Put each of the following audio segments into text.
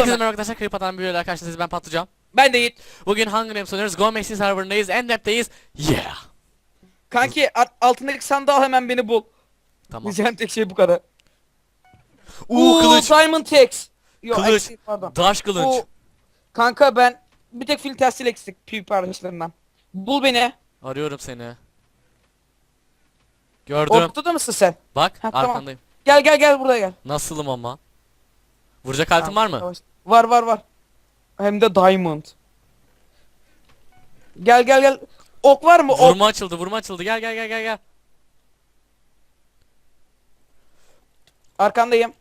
Herkese merhaba arkadaşlar. Kayıp atan videoyla karşınızdayız. Ben patlıcan. Ben de Yiğit. Bugün Hunger Games oynuyoruz. Go Maxi serverındayız. Endep'teyiz. Yeah. Kanki at- altındaki sandığı al hemen beni bul. Tamam. Diyeceğim tek şey bu kadar. Uuu kılıç. Diamond Tex. Yo, Kılıç. eksik, pardon. Daş kılıç. Oo, kanka ben bir tek fil testil eksik PvP araçlarından. Bul beni. Arıyorum seni. Gördüm. Ortada mısın sen? Bak Ha, tamam. arkandayım. Gel gel gel buraya gel. Nasılım ama? Vuracak altın var mı? Yavaş. Var var var. Hem de diamond. Gel gel gel. Ok var mı? Ok. Vurma açıldı. Vurma açıldı. Gel gel gel gel gel. Arkandayım.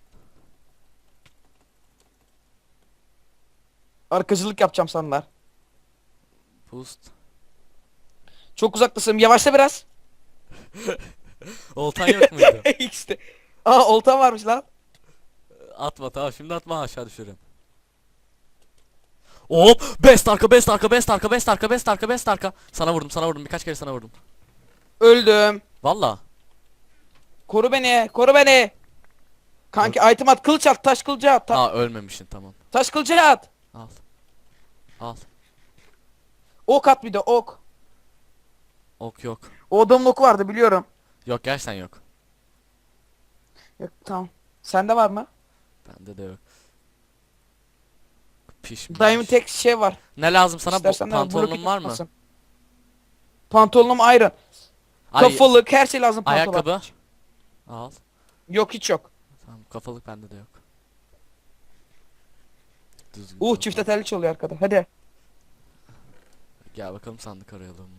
Arkacılık yapacağım sanlar. Boost. Çok uzaktasın. Yavaşla biraz. Oltan yok muydu? işte. Aa olta varmış lan. atma tamam şimdi atma aşağı düşürüm. Hop best arka best arka best arka best arka best arka best arka. Sana vurdum sana vurdum birkaç kere sana vurdum. Öldüm. Valla. Koru beni. Koru beni. Kanki item at. Kılıç at. Taş kılıcı at. Ta- Aa ölmemişsin tamam. taş kılıcı at. Al. Al. Ok at bir de ok. Ok yok. O adamın oku vardı biliyorum. Yok gerçekten yok. Yok tamam. Sende var mı? Bende de yok. Pişmiş. Diamond tek şey var. Ne lazım sana? Bu İstersen pantolonun blok var mı? yapmasın. Pantolonum iron. Ay, Kafalık her şey lazım pantolon. ayakkabı. Al. Yok hiç yok. Tamam kafalık bende de yok. Düzgün Uh kafalık. çifte telli çalıyor arkada. Hadi. Gel bakalım sandık arayalım.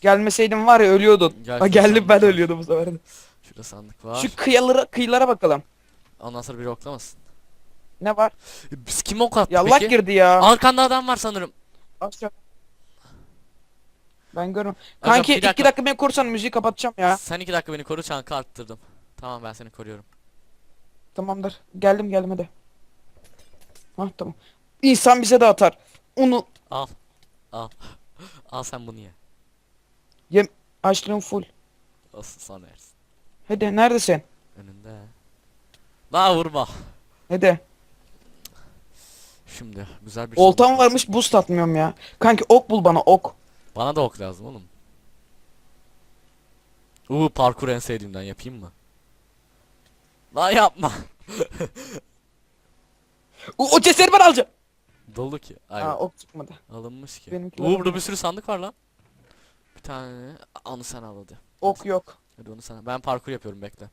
Gelmeseydin var ya ölüyordun. Gel ha şu geldim ben sandık. ölüyordum bu sefer. Şurada sandık var. Şu kıyılara kıyılara bakalım. Ondan sonra biri oklamasın. Ne var? Biz kim ok attı Ya peki? girdi ya. Arkanda adam var sanırım. Aşağı. Ben görüyorum. Hocam, Kanki bir iki dakika. dakika beni korursan müziği kapatacağım ya. Sen iki dakika beni koru çankı arttırdım. Tamam ben seni koruyorum. Tamamdır. Geldim geldim hadi. Hah tamam. İnsan bize de atar. Onu Al. Al. Al sen bunu ye. yem açlığım full. Sonra yersin. Hadi neredesin? Önünde. Daha vurma. Hadi. Şimdi güzel bir Oltam sandık. varmış boost atmıyorum ya. Kanki ok bul bana ok. Bana da ok lazım oğlum. Uuu parkur en sevdiğimden yapayım mı? Lan yapma. O, o cesedi ben alacağım. Dolu ki. Ay Aa ok çıkmadı. alınmış ki. benimkiler Uuu burada bir sürü sandık var lan. Bir tane onu sen al hadi. Ok yok. Hadi onu sana. Ben parkur yapıyorum bekle.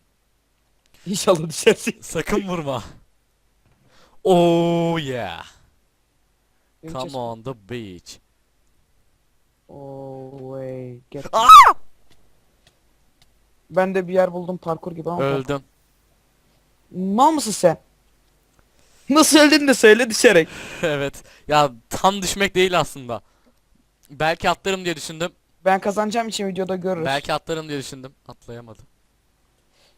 İnşallah düşersin. Sakın vurma. Oh yeah. Benim Come cesedim- on the beach. Oh way. Get. Aa! Ben de bir yer buldum parkur gibi ama. Öldüm. Mal mısın sen? Nasıl öldün de söyle düşerek. evet. Ya tam düşmek değil aslında. Belki atlarım diye düşündüm. Ben kazanacağım için videoda görürüz. Belki atlarım diye düşündüm. Atlayamadım.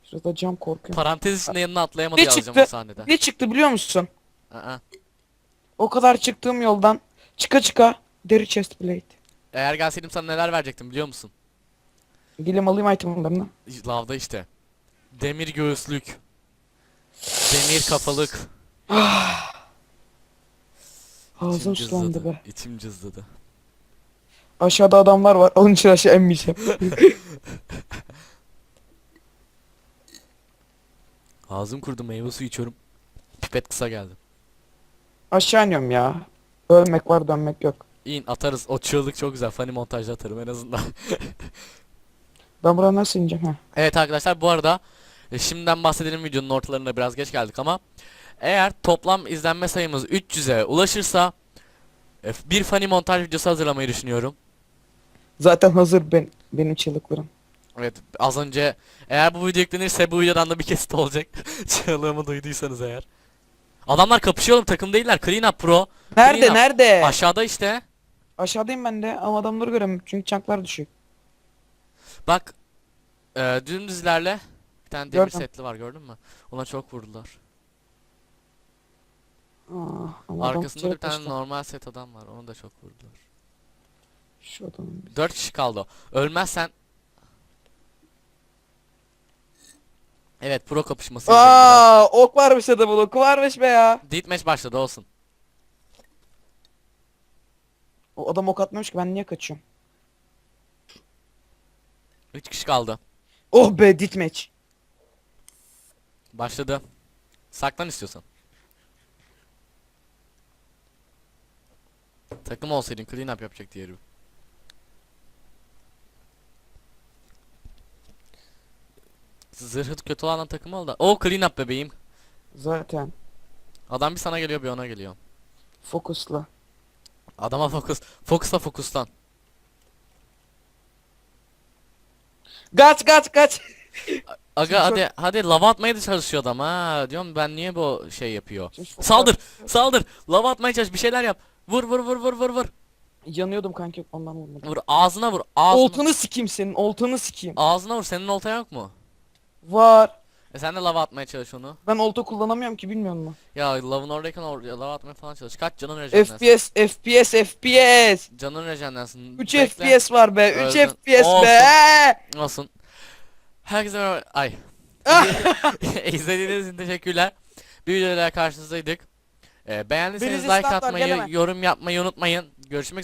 Şurada cam korkuyorum. Parantez içinde yanına atlayamadı Ne yazacağım çıktı? o sahnede. Ne çıktı biliyor musun? Aa. O kadar çıktığım yoldan çıka çıka deri chest plate. Eğer gelseydim sana neler verecektim biliyor musun? Gilim alayım itemlarını. Lavda işte. Demir göğüslük. Demir kafalık. Ağzım İçim sulandı cızladı. be. İçim cızladı. Aşağıda adamlar var. Onun için aşağı inmeyeceğim. Ağzım kurudu meyve suyu içiyorum. Pipet kısa geldi. Aşağı iniyorum ya. Ölmek var dönmek yok. İn atarız. O çığlık çok güzel. Funny montajda atarım en azından. Ben buraya nasıl ineceğim ha? evet arkadaşlar bu arada e, şimdiden bahsedelim videonun ortalarına biraz geç geldik ama eğer toplam izlenme sayımız 300'e ulaşırsa e, bir funny montaj videosu hazırlamayı düşünüyorum. Zaten hazır ben benim çığlıklarım. Evet az önce eğer bu video yüklenirse bu videodan da bir kesit olacak. Çığlığımı duyduysanız eğer. Adamlar kapışıyor oğlum takım değiller. Clean up pro. Nerede Clean up. nerede? Aşağıda işte. Aşağıdayım ben de ama adamları göremiyorum çünkü çanklar düşük. Bak e, dümdüz ilerle. Bir tane demir Gördüm. setli var gördün mü? Ona çok vurdular. Aa, ama adam Arkasında da bir tane çığlık normal set adam var. Onu da çok vurdular. Şu adamın bir- 4 kişi kaldı. Ölmezsen Evet pro kapışması. Aa, ok varmış ya da bu oku varmış be ya. Deathmatch başladı olsun. O adam ok atmamış ki ben niye kaçıyorum? 3 kişi kaldı. Oh be ditmatch. Başladı. Saklan istiyorsan. Takım olsaydın clean up yapacak diğeri. Zırhı kötü olan takım ol da. O clean up bebeğim. Zaten. Adam bir sana geliyor bir ona geliyor. Fokusla. Adama fokus. Fokusla fokuslan. Kaç kaç kaç. Aga Şimdi hadi hadi lava atmaya da çalışıyor adam ha. Diyorum ben niye bu şey yapıyor. Çok- Saldır saldır. Lava atmaya çalış bir şeyler yap. Vur vur vur vur vur vur. Yanıyordum kanki ondan vurmadım. Vur ağzına vur ağzına. Oltanı sikeyim senin oltanı sikeyim. Ağzına vur senin olta yok mu? Var. E sen de lava atmaya çalış onu. Ben olta kullanamıyorum ki bilmiyor musun? Ya lavın oradayken or lava atmaya falan çalış. Kaç canın rejendensin? FPS FPS FPS. Canın rejendensin. 3 Bekle. FPS var be. 3 Öldün. FPS be. Olsun. Herkese merhaba. Ay. İzlediğiniz için teşekkürler. Bir videoyla karşınızdaydık. Ee, beğendiyseniz Birisi like atmayı, geleme. yorum yapmayı unutmayın. Görüşmek üzere.